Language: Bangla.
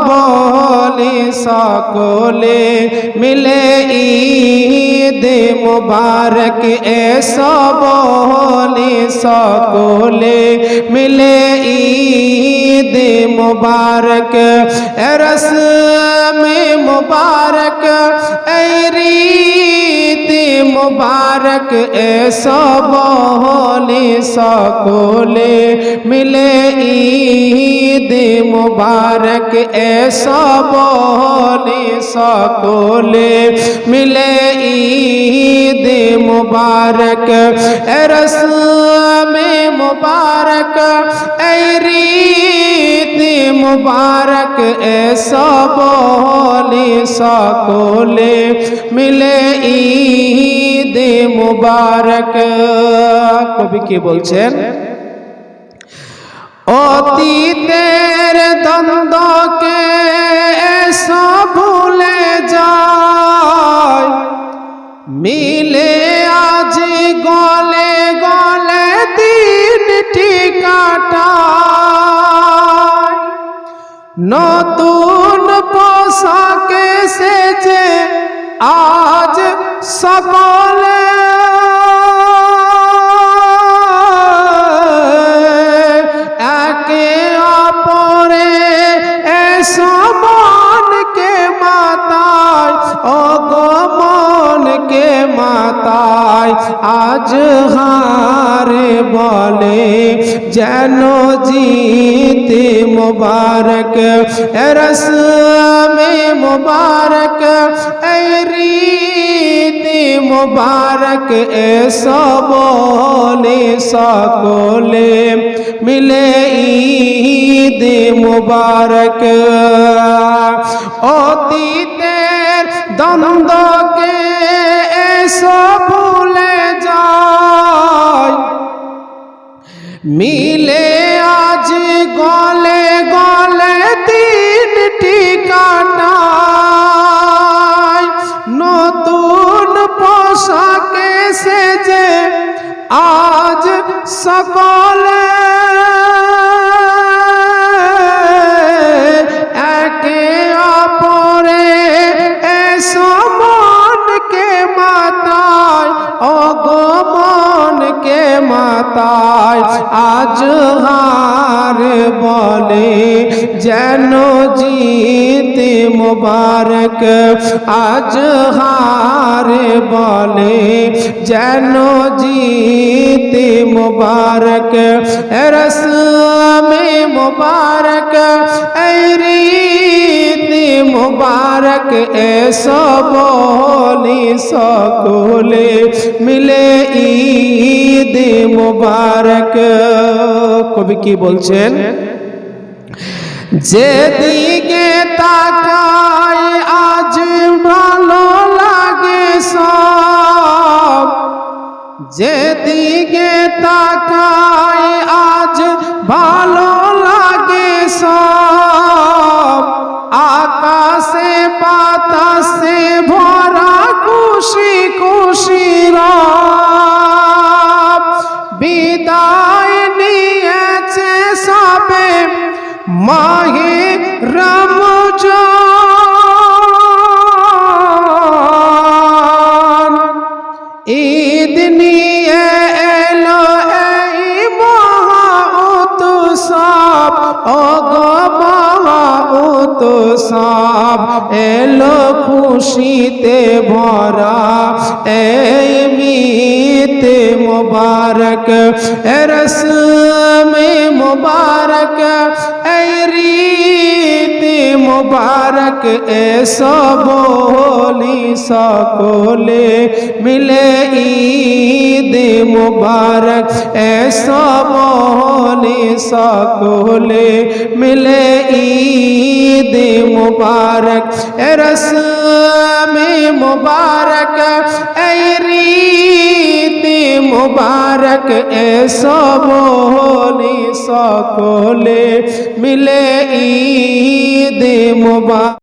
বলি সকলে মিলে ঈদ মুবারক এসো বলি সকলে মিলে ঈদ মুবারক রস মুবারক এই রীতি মুবারক এসো বলি সকলে মিলে ঈদ মুবারক এসো বলি সকলে মিলে ঈদ মুবারক রসম মুবারক এই রীতি মুবারক এসো বলি সকলে মিলে ঈদ মুবারক। কবি কি বলছেন? অতীতের দ্বন্দ্বকে নতুন পোশাকে সেজে আজ সকলে। একে অপরে এসমানকে মাতায় অগমনকে মাতায় আজ হারে বলে যেন জিতে মুবারক রসমে মুবারক এই রীতি মুবারক এসব বলে সকলে মিলে ঈদ মুবারক অতীতের দ্বন্দ্বকে এসো মিলে আজ গলে গলে তিনটি কাটায় নতুন পোশাকে সেজে আজ সকলে একে অপরে এসমনকে মাতায় অগমনকে মাতায় আজ হার বলে যেন জিতে মুবারক। আজ হার বলে যেন জিতে মুবারক। রসমে মুবারক এই রীতি মুবারক এসো বলি সকলে মিলে ঈদ মুবারক। কবি কি বলছেন? যেদিকে তাকাই আজ ভালো লাগে সব। যেদিকে তাকাই মাহে রমজান এলো খুশিতে ভরা এই মিতে মুবারক রসমে মুবারক এই রীতি মুবারক, এসো বলি সকলে মিলে ঈদ মুবারক, এসো বলি সকলে মিলে ঈদ মুবারক রসমে মুবারক, এই মুবারক এসো বলি সকলে মিলে ঈদ মুবারক